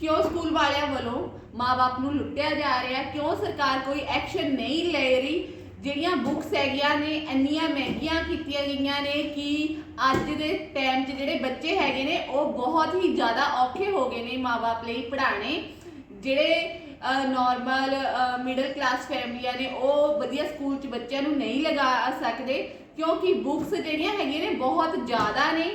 ਕਿਉਂ ਸਕੂਲ ਵਾਲਿਆਂ ਵੱਲੋਂ ਮਾਪੇ ਨੂੰ ਲੁੱਟਿਆ ਜਾ ਰਿਹਾ ਕਿਉਂ ਸਰਕਾਰ ਕੋਈ ਐਕਸ਼ਨ ਨਹੀਂ ਲੈ ਰਹੀ? ਜਿਹੜੀਆਂ ਬੁੱਕਸ ਹੈਗੀਆਂ ਨੇ, ਇੰਨੀਆਂ ਮਹਿੰਗੀਆਂ ਕੀਤੀਆਂ ਗਈਆਂ ਨੇ ਕਿ ਅੱਜ ਦੇ ਟਾਈਮ 'ਚ ਜਿਹੜੇ ਬੱਚੇ ਹੈਗੇ ਨੇ, ਉਹ ਬਹੁਤ ਹੀ ਜ਼ਿਆਦਾ ਔਖੇ ਹੋ ਗਏ ਨੇ ਮਾਪੇ ਲਈ ਪੜ੍ਹਾਉਣੇ। ਜਿਹੜੇ ਨਾਰਮਲ ਮਿਡਲ ਕਲਾਸ ਫੈਮਲੀਆਂ ਨੇ, ਉਹ ਵਧੀਆ ਸਕੂਲ 'ਚ ਬੱਚਿਆਂ ਨੂੰ ਨਹੀਂ ਲਗਾ ਸਕਦੇ ਕਿਉਂਕਿ ਬੁੱਕਸ ਜਿਹੜੀਆਂ ਹੈਗੀਆਂ ਨੇ, ਬਹੁਤ ਜ਼ਿਆਦਾ ਨੇ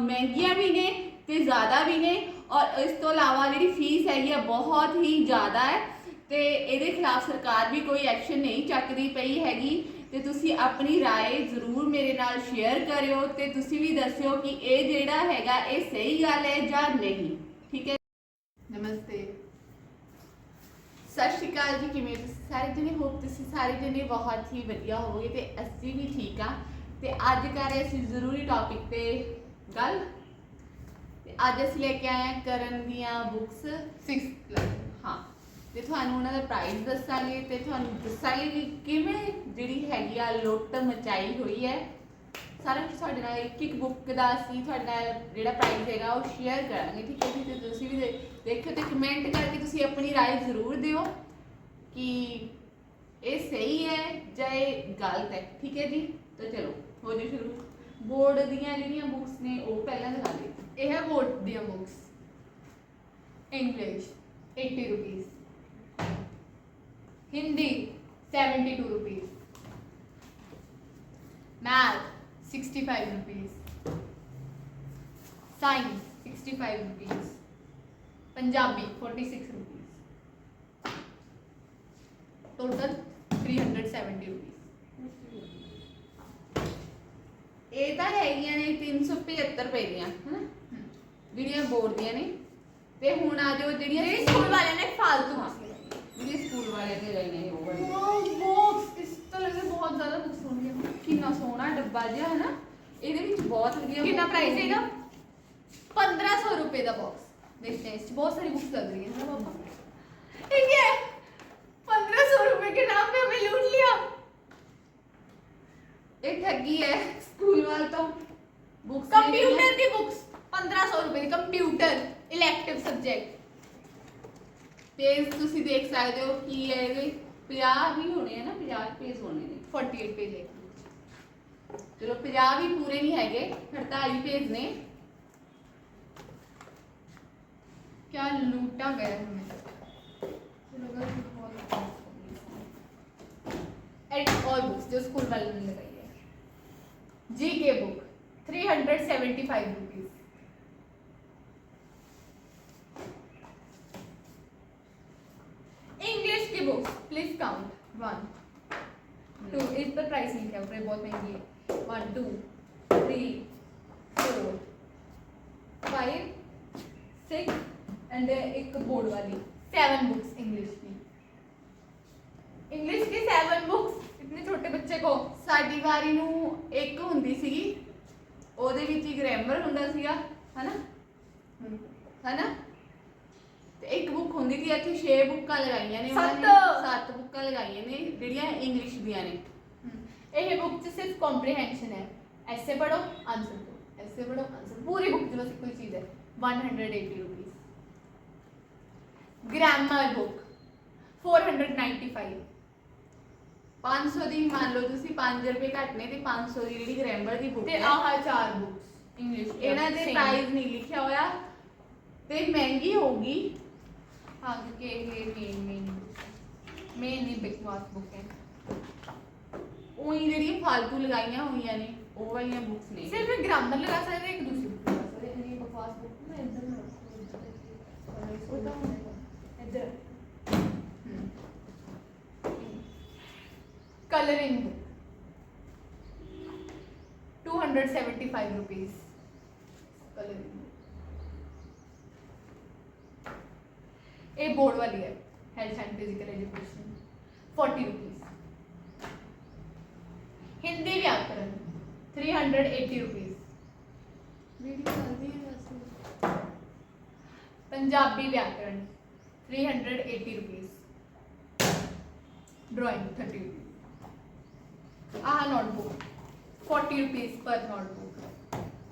ਮਹਿੰਗੀਆਂ ਵੀ ਨੇ ਤੇ ਜ਼ਿਆਦਾ ਵੀ ਨੇ। ਔਰ ਇਸ ਤੋਂ ਇਲਾਵਾ ਜਿਹੜੀ ਫੀਸ ਹੈਗੀ ਆ ਬਹੁਤ ਹੀ ਜ਼ਿਆਦਾ ਹੈ ਤੇ ਇਹਦੇ ਖਿਲਾਫ ਸਰਕਾਰ ਵੀ ਕੋਈ ਐਕਸ਼ਨ ਨਹੀਂ ਚੱਕਦੀ ਪਈ ਹੈਗੀ ਤੇ ਤੁਸੀਂ ਆਪਣੀ رائے ਜ਼ਰੂਰ ਮੇਰੇ ਨਾਲ ਸ਼ੇਅਰ ਕਰਿਓ ਤੇ ਤੁਸੀਂ ਵੀ ਦੱਸਿਓ ਕਿ ਇਹ ਜਿਹੜਾ ਹੈਗਾ ਇਹ ਸਹੀ ਗੱਲ ਹੈ ਜਾਂ ਨਹੀਂ ਠੀਕ ਹੈ ਨਮਸਤੇ ਸਤਿ ਸ਼੍ਰੀ ਅਕਾਲ ਜੀ ਕਿਵੇਂ ਹੋ ਤੁਸੀਂ ਸਾਰੇ ਜਣੇ ਹੋਪ ਤੁਸੀਂ ਸਾਰੇ ਜਣੇ ਬਹੁਤ ਹੀ ਵਧੀਆ ਹੋਵੋਗੇ ਤੇ ਅਸੀਂ ਵੀ ਠੀਕ ਆ ਤੇ ਅੱਜ ਕਰ ਰਹੇ ਅਸੀਂ ਜ਼ਰੂਰੀ ਟੌਪਿਕ ਤੇ ਗੱਲ ਤੇ ਅੱਜ ਅਸੀਂ ਲੈ ਕੇ ਆਏ ਹਾਂ ਕਰਨ ਦੀਆਂ ਬੁੱਕਸ 6th ਕਲਾਸ ਹਾਂ ਤੇ ਤੁਹਾਨੂੰ ਉਹਨਾਂ ਦਾ ਪ੍ਰਾਈਸ ਦੱਸਾਂਗੇ ਤੇ ਤੁਹਾਨੂੰ ਦੱਸਾਂਗੇ ਕਿ ਕਿਵੇਂ ਜਿਹੜੀ ਹੈਗੀ ਆ ਲੁੱਟ ਮਚਾਈ ਹੋਈ ਹੈ ਸਾਰਾ ਕੁਝ ਤੁਹਾਡੇ ਨਾਲ ਇੱਕ ਇੱਕ ਬੁੱਕ ਦਾ ਅਸੀਂ ਤੁਹਾਡੇ ਨਾਲ ਜਿਹੜਾ ਪ੍ਰਾਈਸ ਹੈਗਾ ਉਹ ਸ਼ੇਅਰ ਕਰਾਂਗੇ ਠੀਕ ਹੈ ਜੀ ਤੇ ਤੁਸੀਂ ਵੀ ਦੇ- ਦੇਖਿਓ ਤੇ ਕਮੈਂਟ ਕਰਕੇ ਤੁਸੀਂ ਆਪਣੀ رائے ਜ਼ਰੂਰ ਦਿਓ ਕਿ ਇਹ ਸਹੀ ਹੈ ਜਾਂ ਇਹ ਗਲਤ ਹੈ ਠੀਕ ਹੈ ਜੀ ਤਾਂ ਚਲੋ ਹੋ ਜੀ ਸ਼ੁਰੂ ਬੋਰਡ ਦੀਆਂ ਜਿਹੜੀਆਂ ਬੁੱਕਸ ਨੇ ਉਹ ਪਹਿਲਾਂ English 80 rupees Hindi 72 rupees math 65 rupees science 65 rupees Punjabi 46 rupees total 370 rupees ਇਹ ਤਾਂ ਹੈਗੀਆਂ ਨੇ 375 ਰੁਪਏ ਦੀਆਂ ਹਨਾ? ਜਿਹੜੀਆਂ ਬੋਰਡ ਦੀਆਂ ਨੇ। ਤੇ ਹੁਣ ਆ ਜਾਓ ਜਿਹੜੀਆਂ ਸਕੂਲ ਵਾਲਿਆਂ ਨੇ ਫालतू ਜਿਹੜੀ ਸਕੂਲ ਵਾਲਿਆਂ ਨੇ ਲਈ ਨੇ ਬਹੁਤ ਜ਼ਿਆਦਾ ਬੁੱਕਸ ਹੋਣਗੀਆਂ ਕਿੰਨਾ ਸੋਹਣਾ ਡੱਬਾ ਜਿਹਾ ਹੈ ਨਾ ਇਹਦੇ ਵਿੱਚ ਬਹੁਤ ਵਧੀਆ ਕਿੰਨਾ ਪ੍ਰਾਈਸ ਹੈ 1500 ਰੁਪਏ ਦਾ ਬਾਕਸ ਦੇਖਦੇ ਹਾਂ ਇਸ 'ਚ ਬਹੁਤ ਸਾਰੀ ਬੁੱਕਸ ਲੱਗ ਰਹੀਆਂ ਹੈ ਨਾ इलेक्टिव सब्जेक्ट ਪੇਜ ਤੁਸੀਂ ਦੇਖ ਸਕਦੇ ਹੋ ਕਿ ਇਹਦੇ 50 ਵੀ ਹੋਣੇ ਆ ਨਾ 50 ਪੇਜ ਹੋਣੇ ਨੇ फोर्टी एट पेज है ਚਲੋ 50 ਵੀ ਪੂਰੇ ਨਹੀਂ ਹੈਗੇ 48 ਪੇਜ ਨੇ क्या लूटा गया है हमें चलो अगर बहुत- एंड और बुक्स जो स्कूल वाले ने लगाई है जी के बुक थ्री हंड्रेड प्राइस नहीं क्या ऊपर बहुत महंगी है one two three four five six and एक बोर्ड वाली सेवन बुक्स इंग्लिश की इंग्लिश की सेवन बुक्स इतने छोटे बच्चे को ਸਾਡੀ ਵਾਰੀ ਨੂੰ ਇੱਕ ਹੁੰਦੀ ਸੀਗੀ ਉਹਦੇ ਵਿੱਚ ਹੀ ਗ੍ਰਾਮਰ ਹੁੰਦਾ ਸੀਗਾ ਹਨਾ ਹਨਾ ਤੇ ਇੱਕ ਬੁੱਕ ਹੁੰਦੀ ਸੀ ਇੱਥੇ 6 ਬੁੱਕਾਂ ਲਗਾਈਆਂ ਨੇ ਉਹਨਾਂ ਨੇ ਸੱਤ। ਸੱਤ ਬੁੱਕਾਂ ਲਗਾਈਆਂ ਨੇ ਜਿਹੜੀਆਂ ਇੰਗਲਿਸ਼ ਦੀਆਂ ਨੇ ਇਹ ਬੁੱਕ 'ਚ ਸਿਰਫ ਕੰਪਰੀਹੈਂਸ਼ਨ ਹੈ। ਐਸੇ ਪੜੋ ਆਨਸਰ ਦੋ ਐਸੇ ਪੜੋ ਆਨਸਰ ਪੂਰੀ ਬੁੱਕ 'ਚ ਬਸ ਇੱਕੋ ਹੀ ਚੀਜ਼ ਹੈ। 180 ਰੁਪਏ ਗ੍ਰਾਮਰ ਬੁੱਕ 495 500 ਦੀ ਮੰਨ ਲਓ ਤੁਸੀਂ 5 ਰੁਪਏ ਘਟਨੇ ਤੇ 500 ਦੀ ਜਿਹੜੀ ਗ੍ਰਾਮਰ ਦੀ ਬੁੱਕ ਤੇ ਆਹ ਚਾਰ ਬੁੱਕਸ ਇੰਗਲਿਸ਼ ਇਹਨਾਂ ਦੇ ਪ੍ਰਾਈਸ ਨਹੀਂ ਲਿਖਿਆ ਹੋਇਆ। ਤੇ ਮਹਿੰਗੀ ਹੋਊਗੀ। ਹਾਂ ਕਿ ਇਹ ਮੇਨ ਮੇਨ ਮੇਨ ਨਹੀਂ ਬਕਵਾਸ ਬੁੱਕ ਹੈ। ਉਹੀ ਜਿਹੜੀਆਂ ਫਾਲਤੂ ਲਗਾਈਆਂ ਹੋਈਆਂ ਨੇ ਉਹ ਵਾਲੀਆਂ ਬੁੱਕਸ ਨੇ। ਸਿਰਫ ਗ੍ਰਾਮਰ ग्रामर लगा सकते हैं एक दूसरी बुक ਇਹਨੀ ਬਕਵਾਸ ਬੁੱਕ ये ਇੱਧਰ book colouring two hundred seventy five rupees colouring board वाली है health and physical education forty rupees three hundred eighty rupees video ਚੱਲਦੀ ਹੈ ਵੈਸੇ पंजाबी व्याकरण three hundred eighty rupees drawing thirty rupees ah notebook forty rupees पर notebook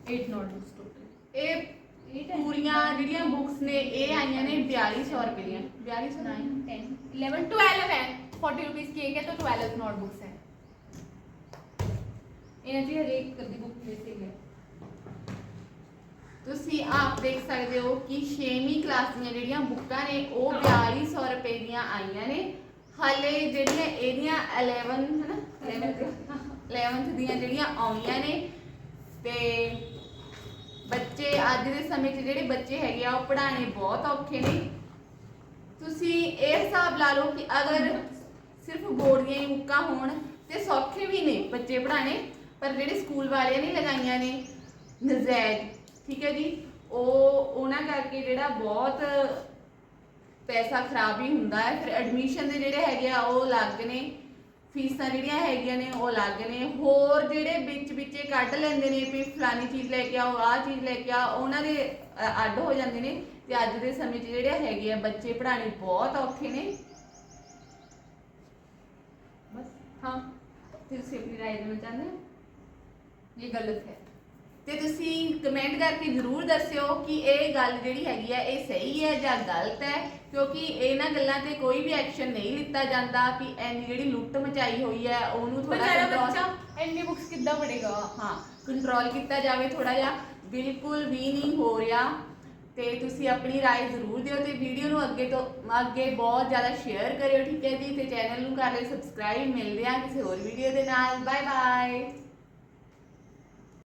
eight notebooks total ਇਹ 8 and ਪੂਰੀਆਂ ਜਿਹੜੀਆਂ ਬੁੱਕਸ ਨੇ ਇਹ ਆਈਆਂ ਨੇ 4200 ਰੁਪਏ ਦੀਆਂ 4200 9 10 11 12 है 40 रुपीस की एक है तो 12 नोटबुक्स है ਇਹਨਾਂ ਦੀ ਹਰੇਕ ਦੀ ਬੁੱਕ ਦੇ ਸੀ ਹੈ। ਤੁਸੀਂ ਆਪ ਦੇਖ ਸਕਦੇ ਹੋ ਕਿ 6ਵੀਂ ਕਲਾਸ ਦੀਆਂ ਜਿਹੜੀਆਂ ਬੁੱਕਾਂ ਨੇ, ਉਹ 4200 ਰੁਪਏ ਦੀਆਂ ਆਈਆਂ ਨੇ। ਹਾਲੇ ਜਿਹੜੀਆਂ ਇਹਦੀਆਂ 11 ਹਨਾ 11th ਦੀਆਂ ਜਿਹੜੀਆਂ ਆਉਣੀਆਂ ਨੇ ਤੇ ਬੱਚੇ ਅੱਜ ਦੇ ਸਮੇਂ 'ਚ ਜਿਹੜੇ ਬੱਚੇ ਹੈਗੇ ਆ, ਉਹ ਪੜ੍ਹਾਉਣੇ ਬਹੁਤ ਔਖੇ ਨੇ। ਤੁਸੀਂ ਇਹ ਹਿਸਾਬ ਲਾ ਲਓ ਕਿ ਅਗਰ ਸਿਰਫ ਬੋਰਡ ਦੀਆਂ ਹੀ ਬੁੱਕਾਂ ਹੋਣ ਤੇ ਸੌਖੇ ਵੀ ਨੇ ਬੱਚੇ ਪੜ੍ਹਾਉਣੇ ਪਰ ਜਿਹੜੇ ਸਕੂਲ ਵਾਲਿਆਂ ਨੇ ਲਗਾਈਆਂ ਨੇ ਨਜ਼ਾਇਜ਼, ਠੀਕ ਹੈ ਜੀ, ਉਹ ਉਹਨਾਂ ਕਰਕੇ ਜਿਹੜਾ ਬਹੁਤ ਪੈਸਾ ਖਰਾਬ ਹੀ ਹੁੰਦਾ ਹੈ, ਫਿਰ ਐਡਮਿਸ਼ਨ ਦੇ ਜਿਹੜੇ ਹੈਗੇ ਆ, ਉਹ ਅਲੱਗ ਨੇ, ਫੀਸਾਂ ਜਿਹੜੀਆਂ ਹੈਗੀਆਂ ਨੇ, ਉਹ ਅਲੱਗ ਨੇ, ਹੋਰ ਜਿਹੜੇ ਵਿੱਚ ਵਿੱਚੇ ਕੱਢ ਲੈਂਦੇ ਨੇ ਵੀ ਫਲਾਨੀ ਚੀਜ਼ ਲੈ ਕੇ ਆਓ, ਆਹ ਚੀਜ਼ ਲੈ ਕੇ ਆ ਉਹਨਾਂ ਦੇ ਅੱਡ ਹੋ ਜਾਂਦੇ ਨੇ ਤੇ ਅੱਜ ਦੇ ਸਮੇਂ 'ਚ ਜਿਹੜੇ ਹੈਗੇ ਆ, ਬੱਚੇ ਪੜ੍ਹਾਉਣੇ ਬਹੁਤ ਔਖੇ ਨੇ। ਬਸ, ਹਾਂ, ਤੁਸੀਂ ਆਪਣੀ ਰਾਏ ਦੇਣਾ ਚਾਹੁੰਦੇ ਹੋ? ਇਹ ਗਲਤ ਹੈ। ਤੇ ਤੁਸੀਂ ਕਮੈਂਟ ਕਰਕੇ ਜ਼ਰੂਰ ਦੱਸਿਓ ਕਿ ਇਹ ਗੱਲ ਜਿਹੜੀ ਹੈਗੀ ਹੈ ਇਹ ਸਹੀ ਹੈ ਜਾਂ ਗਲਤ ਹੈ ਕਿਉਂਕਿ ਇਹਨਾਂ ਗੱਲਾਂ ਤੇ ਕੋਈ ਵੀ ਐਕਸ਼ਨ ਨਹੀਂ ਲਿੱਤਾ ਜਾਂਦਾ ਕਿ ਐਨੀ ਜਿਹੜੀ ਲੁੱਟ ਮਚਾਈ ਹੋਈ ਹੈ ਉਹਨੂੰ ਥੋੜਾ ਬਚਾਰਾ ਬੱਚਾ ਐਨੀ ਬੁੱਕਸ ਕਿੱਦਾਂ ਪੜੇਗਾ ਹਾਂ ਕੰਟਰੋਲ ਕੀਤਾ ਜਾਵੇ ਥੋੜਾ ਜਿਹਾ ਬਿਲਕੁਲ ਵੀ ਨਹੀਂ ਹੋ ਰਿਹਾ। ਤੇ ਤੁਸੀਂ ਆਪਣੀ رائے ਜ਼ਰੂਰ ਦਿਓ ਤੇ ਵੀਡੀਓ ਨੂੰ ਅੱਗੇ ਤੋਂ ਅੱਗੇ ਬਹੁਤ ਜ਼ਿਆਦਾ ਸ਼ੇਅਰ ਕਰਿਓ ਠੀਕ ਹੈ ਜੀ? ਤੇ ਚੈਨਲ ਨੂੰ ਕਰ ਲਿਓ ਸਬਸਕ੍ਰਾਈਬ ਮਿਲਦੇ ਆ ਕਿਸੇ ਹੋਰ ਵੀਡੀਓ ਦੇ ਨਾਲ। Bye bye